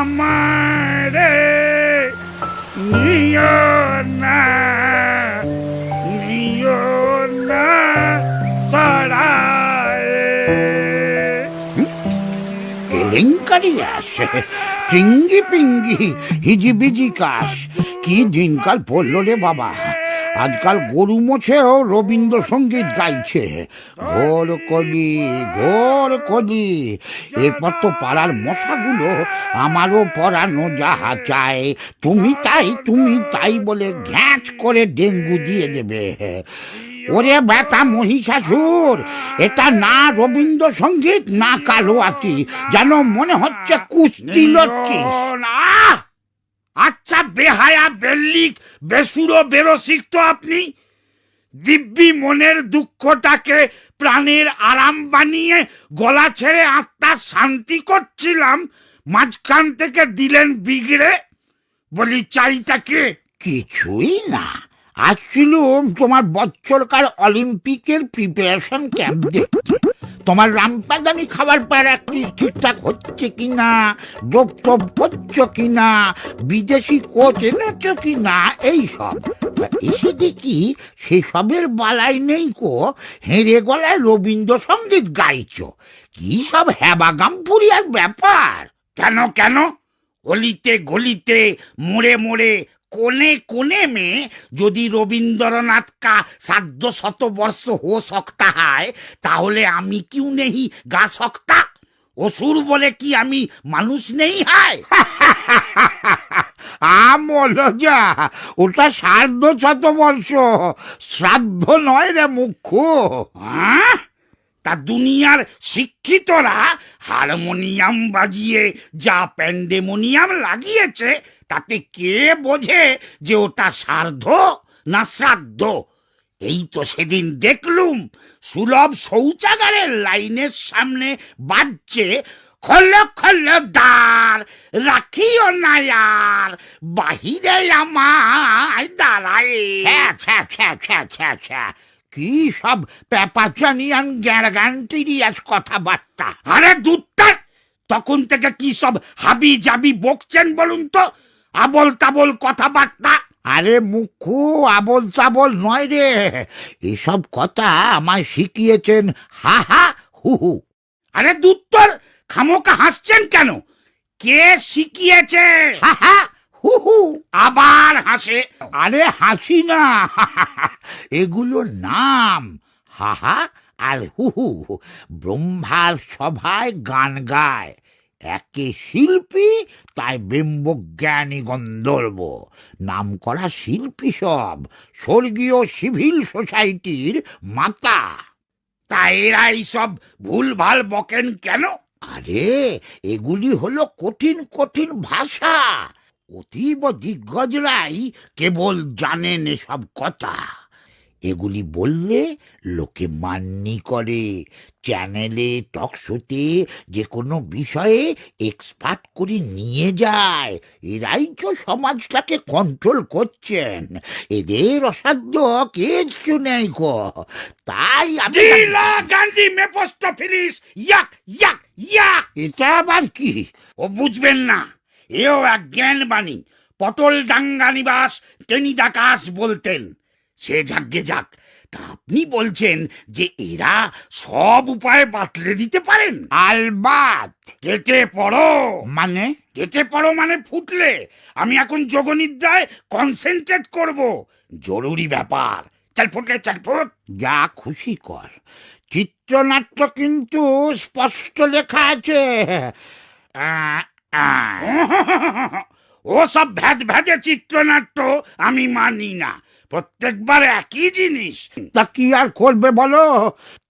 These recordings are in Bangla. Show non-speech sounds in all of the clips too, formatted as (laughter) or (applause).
আমারে নিয় না নিয় না সরায়। কেলেঙ্কারি আসে চিঙ্গি পিঙ্গি, হিজিবিজি কাশ। কি দিনকাল পড়ল রে বাবা? আজকাল গরু মোছেও রবীন্দ্রসঙ্গীত গাইছে। ঘোর কলি ঘোর কলি। এরপর তো পাড়ার মশাগুলো আমারও পরানো যাহা চায় তুমি তাই তুমি তাই বলে ঘ্যাঁচ করে ডেঙ্গু দিয়ে দেবে। ওরে বেটা মহিষাসুর এটা না রবীন্দ্রসঙ্গীত না কালো আতি যেন মনে হচ্ছে কুস্তি লড়ছিস আহ! আচ্ছা বেহায়া, বেল্লিক, বেসুরো, বেরসিক তো আপনি। দিব্যি মনের দুঃখটাকে প্রাণের আরাম বানিয়ে গলা ছেড়ে আত্মার শান্তি করছিলাম, মাঝখান থেকে দিলেন বিগড়ে। বলি চাইটাকে কিছুই না। আসছিলুম তোমার বছরকার অলিম্পিকের প্রিপারেশন ক্যাম্প দেখতে। তোমার রামপাদানি খাবার প্র্যাকটিস ঠিকঠাক হচ্ছে কিনা? যোগ টোপ করছ কিনা? বিদেশি কোচ এনেছো কিনা? এইসব এসে দেখি সেসবের বালাই নেই কো। হেরে গলায় রবীন্দ্রসঙ্গীত গাইছ। কি সব হ্যাবাগাম পুরিয়ার ব্যাপার? কেন কেন? গলিতে গলিতে মোড়ে মোড়ে কোনে কোনে में যদি রবীন্দ্রনাথ কা সাধ্য শত বর্ষ হো সকতা হয় তাহলে আমি কিউ নেহি গা সকতা? অসুর বলে কি আমি মানুষ নেই হয়? (laughs) আমল যা ওটা সার্ধ শতবর্ষ শ্রাদ্ধ নয় রে মুখ্য। হ্যাঁ? তা দুনিয়ার শিক্ষিতরা হারমোনিয়াম বাজিয়ে যা প্যান্ডেমোনিয়াম লাগিয়েছে, তাতে কে বোঝে যে ওটা সার্ধ না শ্রাদ্ধ? এই তো সেদিন দেখলুম সুলভ শৌচাগারের লাইনের সামনে বাজছে খল্ল খল্ল দ্বার, রাখিও না আর বাহিরে আমায় দাঁড়ায়। কি সব পেপাচানিয়ান গ্যারগান্টিরিয়াস কথাবার্তা? আরে দুধটার তখন থেকে কি সব হাবি জাবি বকছেন বলুন তো? আবল তাবল কথাবার্তা? আরে মুখ্য আবল তাবল নয় রে। এসব কথা আমায় শিখিয়েছেন, হা হা, হু হু। আরে দুত্তর খামোকা হাসছেন কেন? কে শিখিয়েছে? হা হা হু হু আবার হাসে। আরে হাসি না, (laughs) এগুলো নাম। হাহা আর হুহু, ব্রহ্মার সভায় গান গায়। একে শিল্পী, তাই বিম্বজ্ঞানী গন্ধর্ব। নাম করা শিল্পী সব, স্বর্গীয় সিভিল সোসাইটির মাতা। তা এরা সব ভুল ভালো বকেন কেন? আরে, এগুলি হলো কঠিন কঠিন ভাষা। অতীব দিগ্গজরাই কেবল জানেন এসব কথা। এগুলি বললে লোকে মান্যি করে। চ্যানেলে টকশোতে যে কোনো বিষয়ে এক্সপার্ট করে নিয়ে যায়। এরাই তো সমাজটাকে কন্ট্রোল করছেন। এদের অসাধ্য কিছু নেই গো। তাই আমি গান্ধী মেপোস্টোফিলিস ইয়াক ইয়াক ইয়াক। এটা আবার কি? ও বুঝবেন না। এও এক জ্ঞান বাণী পটল ডাঙ্গা নিবাস টেনিদাকাশ বলতেন। সে যাগ্গে যাক তা আপনি বলছেন যে এরা সব উপায় বাতলে দিতে পারেন? আলবাত। কেটে পড়ো। মানে? কেটে পড়ো মানে ফুটলে। আমি এখন যোগনিদ্রায় কনসেন্ট্রেট করব। জরুরি ব্যাপার। চাল ফুটলে চাল ফুট। যা খুশি কর। চিত্রনাট্য কিন্তু স্পষ্ট লেখা আছে। ও সব ভ্যাদ ভ্যাদে চিত্রনাট্য আমি মানি না। প্রত্যেকবার একই জিনিস। তা কি আর করবে বলো?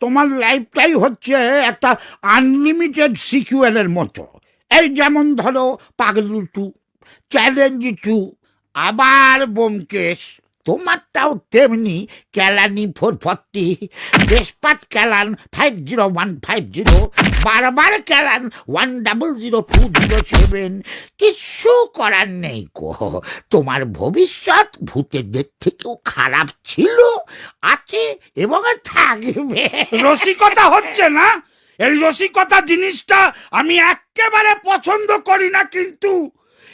তোমার লাইফটাই হচ্ছে একটা আনলিমিটেড সিকুয়েলের মতো। এই যেমন ধরো পাগলু টু চ্যালেঞ্জ টু আবার বোমকেশ। তোমারটাও তেমনি ক্যালানি ফোর ফর্টি। বেসপাট ক্যালান five zero one five zero বারবার ক্যালান one double zero two zero seven কিছু করার নেই কো তোমার ভবিষ্যৎ ভূতেদের থেকেও খারাপ ছিল, আছে এবং থাকবে। রসিকতা হচ্ছে না, এই রসিকতা জিনিসটা আমি একেবারে পছন্দ করি না কিন্তু,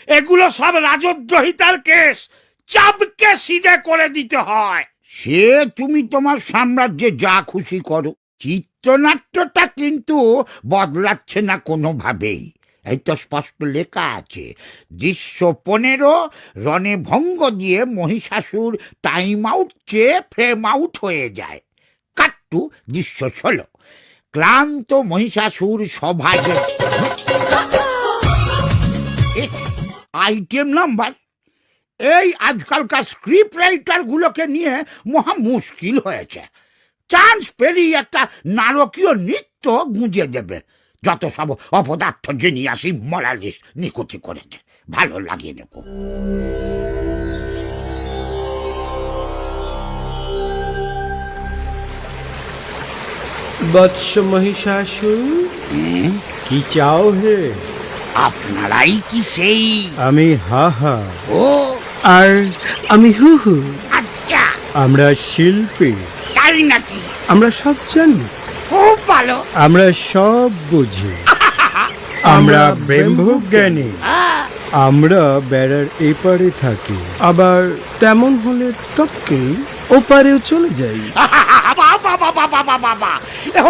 এগুলো সব রাজদ্রোহিতার কেস। চাপকে সিধে করে দিতে হয়। সে তুমি তোমার সাম্রাজ্যে যা খুশি করো। চিত্রনাট্যটা কিন্তু বদলাচ্ছে না কোনোভাবেই। এই তো স্পষ্ট লেখা আছে। দৃশ্য পনেরো রণে ভঙ্গ দিয়ে মহিষাসুর টাইম আউট চেয়ে ফ্রেম আউট হয়ে যায়। কাট্টু দৃশ্য ষোলো। ক্লান্ত মহিষাসুর সভায় (laughs) আইটেম নাম্বার এই আজকালকার স্ক্রিপ্ট রাইটারগুলোকে নিয়ে মহা মুশকিল হয়েছে। চান্স পেলেই একটা নারকীয় নৃত্য গুঁজে দেবে। যত সব অপদার্থ জিনিয়াসই মরালিস নিকুচি করেছে। ভালো লাগিয়ে দেখো। বৎস মহিষাসুর কি চাও হে? আপনারাই কি সেই? আমি হা হা। ও আর আমি হু হু। আচ্ছা। আমরা শিল্পী। তাই নাকি? আমরা সব জানি। খুব ভালো। আমরা সব বুঝি। আমরা ব্রহ্মজ্ঞানী। আমরা বেড়ার এপারে থাকি। আবার তেমন হলে টপকেই ওপারেও চলে যাই।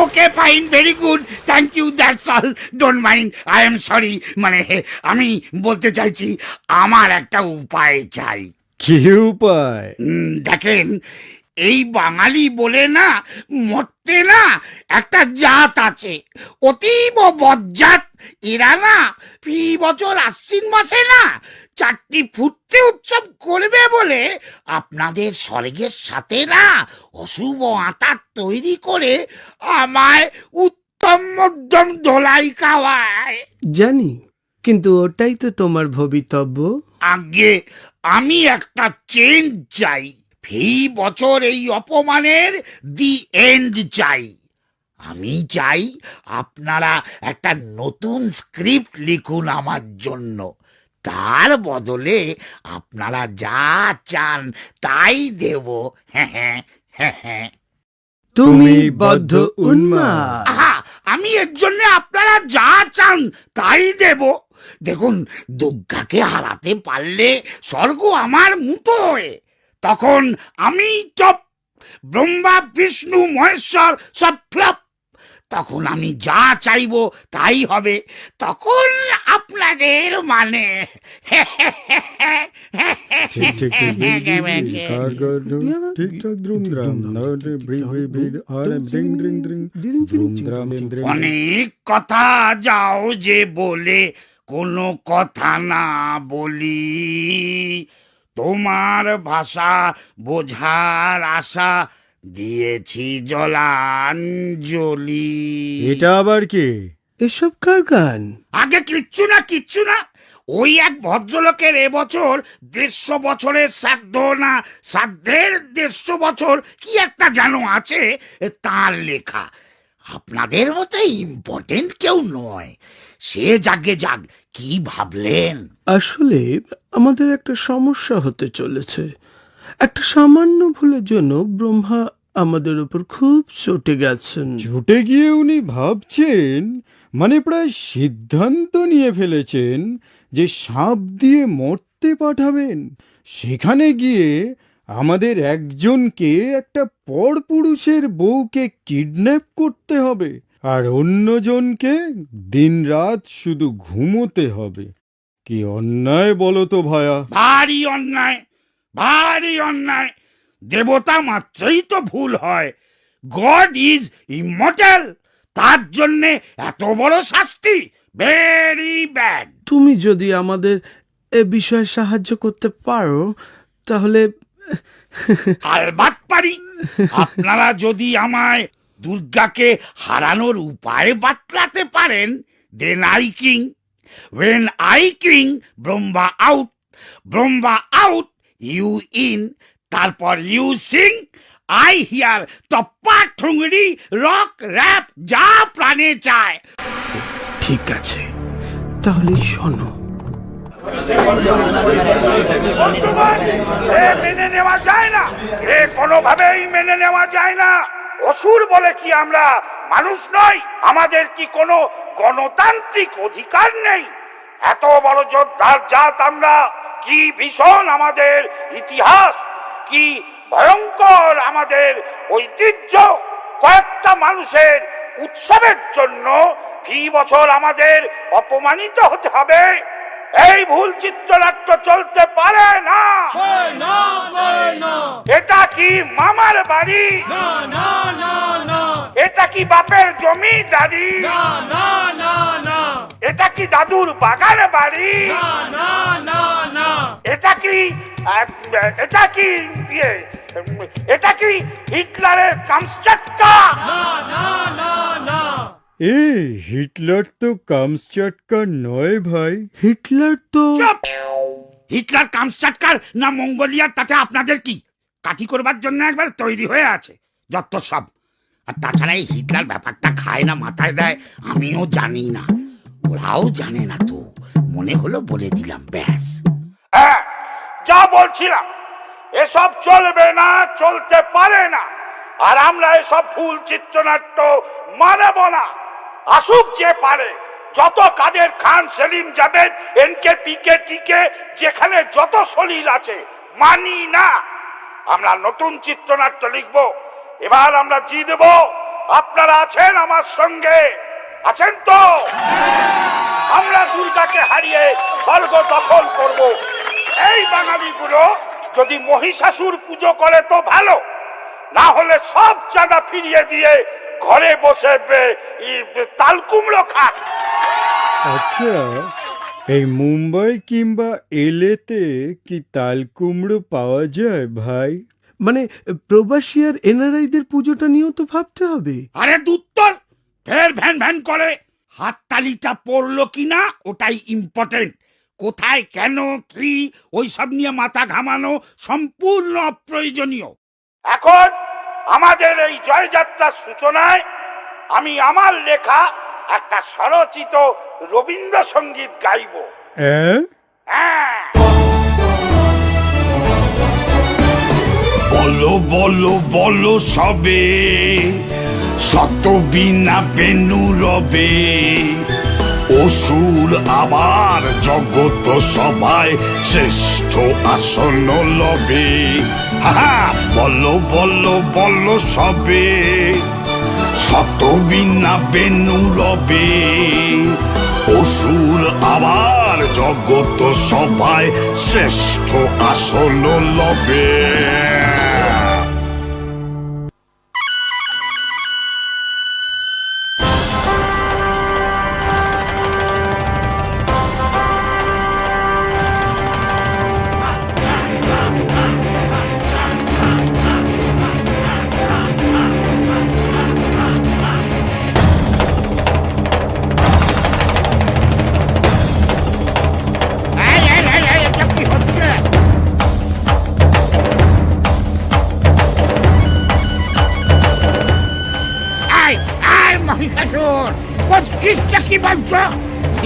Okay fine very good thank you that's all don't mind I am sorry মানে আমি বলতে চাইছি আমার একটা উপায় চাই। কি উপায়? দেখেন এই বাঙালি বলে না মরতে না একটা জাত আছে। অতীব বজ্জাত এরা না ফি বছর আশ্বিন মাসে না চারটি ফুটতে উৎসব করবে বলে আপনাদের স্বর্গের সাথে না অশুভ আতার তৈরি করে আমায় উত্তম মধ্যম ধোলাই খাওয়ায়। জানি কিন্তু ওটাই তো তোমার ভবিতব্য। আগে আমি একটা চেঞ্জ চাই। ফি বছর এই অপমানের দি এন্ড চাই। আমি চাই আপনারা একটা নতুন স্ক্রিপ্ট লিখুন আমার জন্য। তার বদলে আপনারা যা চান তাই দেব। হ্যাঁ হ্যাঁ হ্যাঁ হ্যাঁ। তুমি বদ্ধ উন্মাদ। আহা আমি এর জন্য আপনারা যা চান তাই দেব। দেখুন দুর্গাকে হারাতে পারলে স্বর্গ আমার মুঠো মুঠোয়। তখন আমি টপ ব্রহ্মা বিষ্ণু মহেশ্বর সব ফ্লপ। তখন আমি যা চাইব তাই হবে। তখন আপনাদের মানে (laughs) অনেক কথা যাও যে বলে কোনো কথা না বলি। তোমার ভাষা বোঝার আশা দিয়েছি জলাঞ্জলি। এটা আবার কি? এসব কার গান? আগে কিচ্ছু না কিচ্ছু না। ওই এক ভদ্রলোকের এবছর দেড়শো বছরের শ্রাদ্ধ না শ্রাদ্ধের দেড়শো বছর কি একটা যেন আছে তার লেখা। আপনাদের মতো ইম্পর্টেন্ট কেউ নয়। সে জাগে যাক কি ভাবলেন? আসলে আমাদের একটা সমস্যা হতে চলেছে। একটা সামান্য ভুলের জন্য ব্রহ্মা আমাদের উপর খুব চটে গেছেন। ছুটে গিয়ে উনি ভাবছেন মানে প্রায় সিদ্ধান্ত নিয়ে ফেলেছেন যে সাপ দিয়ে মরতে পাঠাবেন। সেখানে গিয়ে আমাদের একজনকে একটা পরপুরুষের বউকে কিডন্যাপ করতে হবে। আর অন্যজনকে দিনরাত শুধু ঘুমোতে হবে। কি অন্যায় বলো তো ভায়া? ভারী অন্যায় ভারী অন্যায়। দেবতা মাত্রই তো ভুল হয়। God is immortal. তার জন্যে এত বড় শাস্তি। Very bad. তুমি যদি আমাদের এ বিষয়ে সাহায্য করতে পারো তাহলে আলবাত পারি। আপনারা যদি আমায় দুর্গাকে হারানোর উপায় বাতলাতে পারেন then I king. When I king Brahma out Brahma out you in তারপর you sing I hear tappa thumri rock rap যা প্রাণে চায়। ঠিক আছে তাহলে শোনো। মেনে নেওয়া যায় না এ কোনোভাবেই মেনে নেওয়া যায় না। অসুর বলে কি আমরা মানুষ নই? আমাদের কি কোনো গণতান্ত্রিক অধিকার নেই? এত বড় যোদ্ধার জাত আমরা, কি ভীষণ আমাদের ইতিহাস, কি ভয়ঙ্কর আমাদের ঐতিহ্য। কয়েকটা মানুষের উৎসবের জন্য ফি বছর আমাদের অপমানিত হতে হবে। এই ভুল চিত্রনাট্য চলতে পারে না। এটা কি মামার বাড়ি? এটা কি বাপের জমিদারি এটা কি দাদুর বাগান বাড়ি? এটা কি এটা কি ইয়ে, এটা কি হিটলারের কামচাট্টা এ হিটলার তো কামচটকা নয় ভাই। হিটলার তো চুপ! হিটলার কামচাটকার না মঙ্গোলিয়ার তাতে আপনাদের কি? কাঠি করবার জন্য একবার তৈরি হয়ে আছে যত সব। আর তাছাড়া এই হিটলার ব্যাপারটা খায় না মাথায় দেয় আমিও জানি না। ওরাও জানে না তো মনে হলো বলে দিলাম ব্যাস। হ্যাঁ যা বলছিলাম এসব চলবে না চলতে পারে না। আর আমরা এসব ভুল চিত্রনাট্য মানব না। আসুক যে পারে, যত কাদের খান সেলিম যাবেন এনকে পিকে টিকে, যেখানে যত সলিল আছে, মানি না। আমরা নতুন চিত্রনাট্য লিখব। এবার আমরা জিতব আপনারা আছেন আমার সঙ্গে। আছেন তো? আমরা দুর্গাকে হারিয়ে স্বর্গ দখল করব। এই বাঙালিগুলো যদি মহিষাসুর পুজো করে তো ভালো। না হলে সব চাঁদা ফিরিয়ে দিয়ে ঘরে বসে বে- ই- তাল কুমড়ো খাক আচ্ছা এই মুম্বাই কিংবা এলেতে কি তাল কুমড়ো পাওয়া যায় ভাই? মানে প্রবাসী আর এনআরআইদের পুজোটা নিয়েও তো ভাবতে হবে। আরে দুত্তর ফের ভ্যান ভ্যান করে। হাততালিটা পড়ল কিনা ওটাই ইম্পর্টেন্ট কোথায় কেন কি ওইসব নিয়ে মাথা ঘামানো সম্পূর্ণ অপ্রয়োজনীয়। এখন আমাদের এই জয়যাত্রার সূচনায় আমি আমার লেখা একটা স্বরচিত রবীন্দ্রসঙ্গীত গাইব। অ্যাঁ? হ্যাঁ। বলো বলো বলো সবে শত বিনা বেনু রবে। অসুর আবার জগত সবাই শ্রেষ্ঠ আসন লবে। হা বলো বলো বলো সবে। শত বিনা বেনু রবে। অসুর আবার জগত সবাই শ্রেষ্ঠ আসন লবে।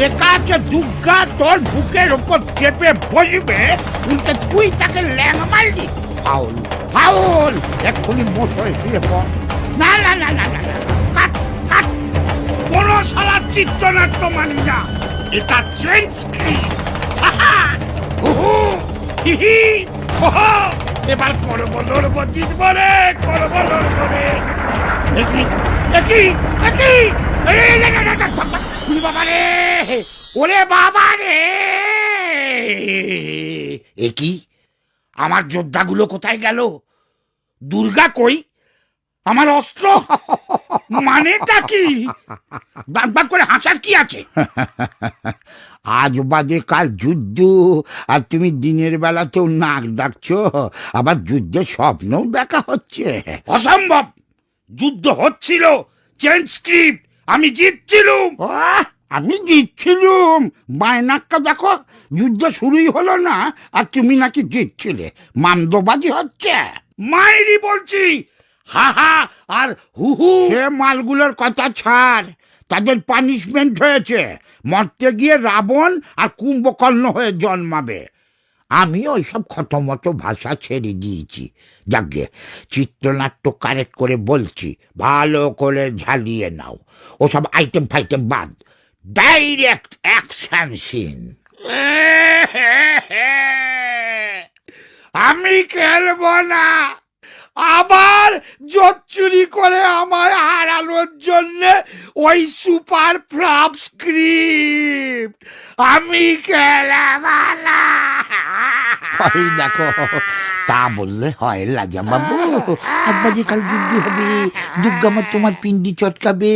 একাকে দুর্গা তোর বুকের ওপর চেপে বসবে উল্টে তুই তাকে ল্যাং মারলি ফাউল ফাউল এক্ষুনি বসে শুয়ে পড় না না না না না কাট কাট চিত্রনাট্য মানি না এটা চেঞ্জ স্ক্রিপ্ট হুহু, হিহি, ওহো, এবার করব লড়ব জিতব রে রে একই একই একই এই, এই, এই, এই, এই, এই, বাবা রে ওরে বাবা রে! একই আমার যোদ্ধাগুলো কোথায় গেল? দুর্গা কই? আমার অস্ত্র? মানেটা কি? বাদ করে হাসার কি আছে? আজ বাদে কাল যুদ্ধ আর তুমি দিনের বেলাতেও নাক ডাকছো। আবার যুদ্ধের স্বপ্নও দেখা হচ্ছে। অসম্ভব! যুদ্ধ হচ্ছিল চেঞ্জ স্ক্রিপ্ট আমি জিতছিলুম। আমি জিতছিলুম। বায়নাক্কা দেখো যুদ্ধ শুরুই হলো না আর তুমি নাকি জিতছিলে। মামদোবাজি হচ্ছে। মাইরি বলছি। হা হা আর হু হু। সে মালগুলোর কথা ছাড় তাদের পানিশমেন্ট হয়েছে। মরতে গিয়ে রাবণ আর কুম্ভকর্ণ হয়ে জন্মাবে। আমি ওইসব খতমত ভাষা ছেড়ে দিয়েছি। যাকে চিত্রনাট্য কারেক্ট করে বলছি ভালো করে ঝালিয়ে নাও। ওসব আইটেম ফাইটেম বাদ। ডাইরেক্ট অ্যাকশন সিন আমি খেলব না। আবার জোট চুরি করে আমায় হারানোর জন্য ওই সুপার ফ্লপ স্ক্রিপ্ট। আমি খেলব না। দেখো, তা বললে হয় লাজা বাবু। আজ বাজে কাল যুদ্ধ হবে। দুর্গামা তোমার পিন্ডি চটকাবে।